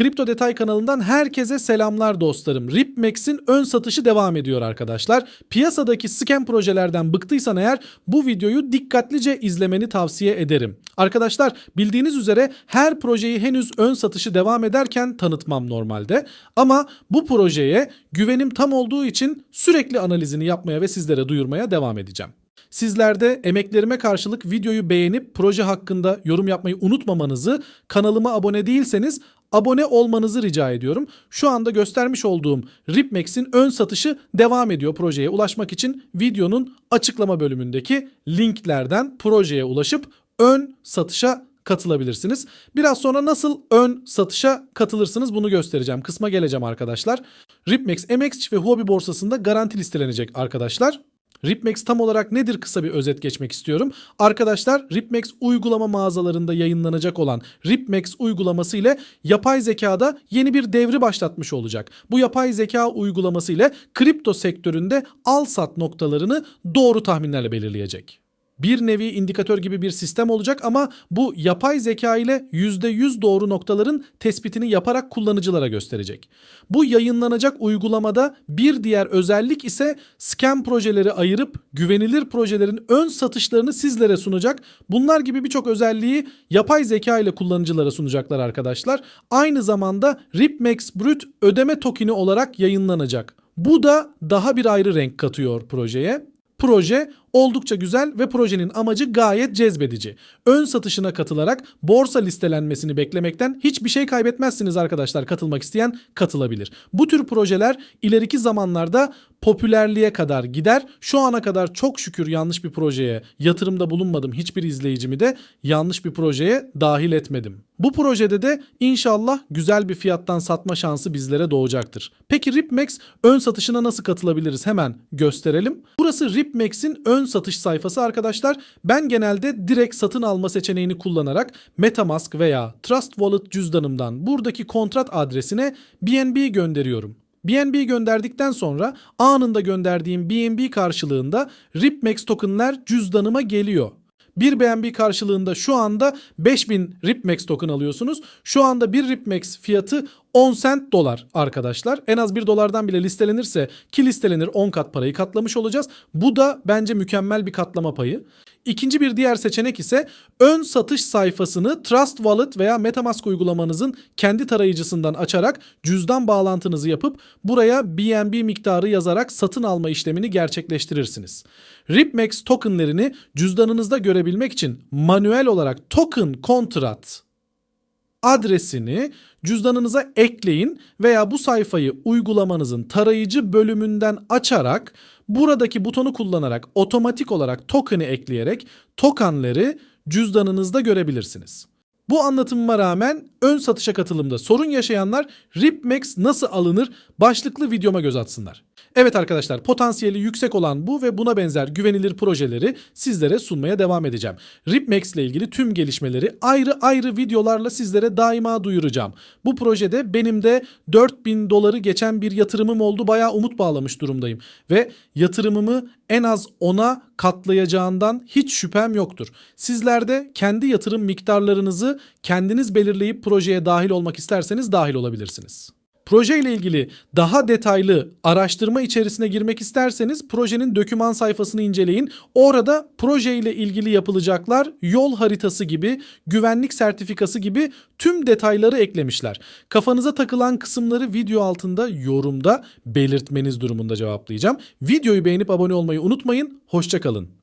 Kripto Detay kanalından herkese selamlar dostlarım. Ripmex'in ön satışı devam ediyor arkadaşlar. Piyasadaki scam projelerden bıktıysan eğer bu videoyu dikkatlice izlemeni tavsiye ederim. Arkadaşlar bildiğiniz üzere her projeyi henüz ön satışı devam ederken tanıtmam normalde. Ama bu projeye güvenim tam olduğu için sürekli analizini yapmaya ve sizlere duyurmaya devam edeceğim. Sizler de emeklerime karşılık videoyu beğenip proje hakkında yorum yapmayı unutmamanızı, kanalıma abone değilseniz abone olmanızı rica ediyorum. Şu anda göstermiş olduğum Ripmex'in ön satışı devam ediyor projeye ulaşmak için videonun açıklama bölümündeki linklerden projeye ulaşıp ön satışa katılabilirsiniz. Biraz sonra nasıl ön satışa katılırsınız bunu göstereceğim. Kısma geleceğim arkadaşlar. Ripmex, MX ve Huobi borsasında garanti listelenecek arkadaşlar. Ripmex tam olarak nedir kısa bir özet geçmek istiyorum. Arkadaşlar Ripmex uygulama mağazalarında yayınlanacak olan Ripmex uygulaması ile yapay zekada yeni bir devri başlatmış olacak. Bu yapay zeka uygulaması ile kripto sektöründe al sat noktalarını doğru tahminlerle belirleyecek bir nevi indikatör gibi bir sistem olacak ama bu yapay zeka ile %100 doğru noktaların tespitini yaparak kullanıcılara gösterecek. Bu yayınlanacak uygulamada bir diğer özellik ise scam projeleri ayırıp güvenilir projelerin ön satışlarını sizlere sunacak. Bunlar gibi birçok özelliği yapay zeka ile kullanıcılara sunacaklar arkadaşlar. Aynı zamanda Ripmex Brut ödeme tokeni olarak yayınlanacak. Bu da daha bir ayrı renk katıyor projeye. Proje oldukça güzel ve projenin amacı gayet cezbedici. Ön satışına katılarak borsa listelenmesini beklemekten hiçbir şey kaybetmezsiniz arkadaşlar. Katılmak isteyen katılabilir. Bu tür projeler ileriki zamanlarda popülerliğe kadar gider. Şu ana kadar çok şükür yanlış bir projeye yatırımda bulunmadım. Hiçbir izleyicimi de yanlış bir projeye dahil etmedim. Bu projede de inşallah güzel bir fiyattan satma şansı bizlere doğacaktır. Peki Ripmex ön satışına nasıl katılabiliriz? Hemen gösterelim. Burası Ripmex'in ön satış sayfası arkadaşlar. Ben genelde direkt satın alma seçeneğini kullanarak MetaMask veya Trust Wallet cüzdanımdan buradaki kontrat adresine BNB gönderiyorum. BNB gönderdikten sonra anında gönderdiğim BNB karşılığında Ripmex tokenler cüzdanıma geliyor. Bir BNB karşılığında şu anda 5000 Ripmex token alıyorsunuz. Şu anda bir Ripmex fiyatı 10 sent dolar arkadaşlar. En az 1 dolardan bile listelenirse ki listelenir 10 kat parayı katlamış olacağız. Bu da bence mükemmel bir katlama payı. İkinci bir diğer seçenek ise ön satış sayfasını Trust Wallet veya Metamask uygulamanızın kendi tarayıcısından açarak cüzdan bağlantınızı yapıp buraya BNB miktarı yazarak satın alma işlemini gerçekleştirirsiniz. Ripmex tokenlerini cüzdanınızda görebilmek için manuel olarak token kontrat adresini cüzdanınıza ekleyin veya bu sayfayı uygulamanızın tarayıcı bölümünden açarak buradaki butonu kullanarak otomatik olarak token'i ekleyerek tokenleri cüzdanınızda görebilirsiniz. Bu anlatımıma rağmen ön satışa katılımda sorun yaşayanlar Ripmex nasıl alınır başlıklı videoma göz atsınlar. Evet arkadaşlar potansiyeli yüksek olan bu ve buna benzer güvenilir projeleri sizlere sunmaya devam edeceğim. Ripmex ile ilgili tüm gelişmeleri ayrı ayrı videolarla sizlere daima duyuracağım. Bu projede benim de 4000 doları geçen bir yatırımım oldu. Bayağı umut bağlamış durumdayım. Ve yatırımımı en az 10'a katlayacağından hiç şüphem yoktur. Sizler de kendi yatırım miktarlarınızı kendiniz belirleyip projeye dahil olmak isterseniz dahil olabilirsiniz. Proje ile ilgili daha detaylı araştırma içerisine girmek isterseniz projenin döküman sayfasını inceleyin. Orada proje ile ilgili yapılacaklar yol haritası gibi, güvenlik sertifikası gibi tüm detayları eklemişler. Kafanıza takılan kısımları video altında yorumda belirtmeniz durumunda cevaplayacağım. Videoyu beğenip abone olmayı unutmayın. Hoşçakalın.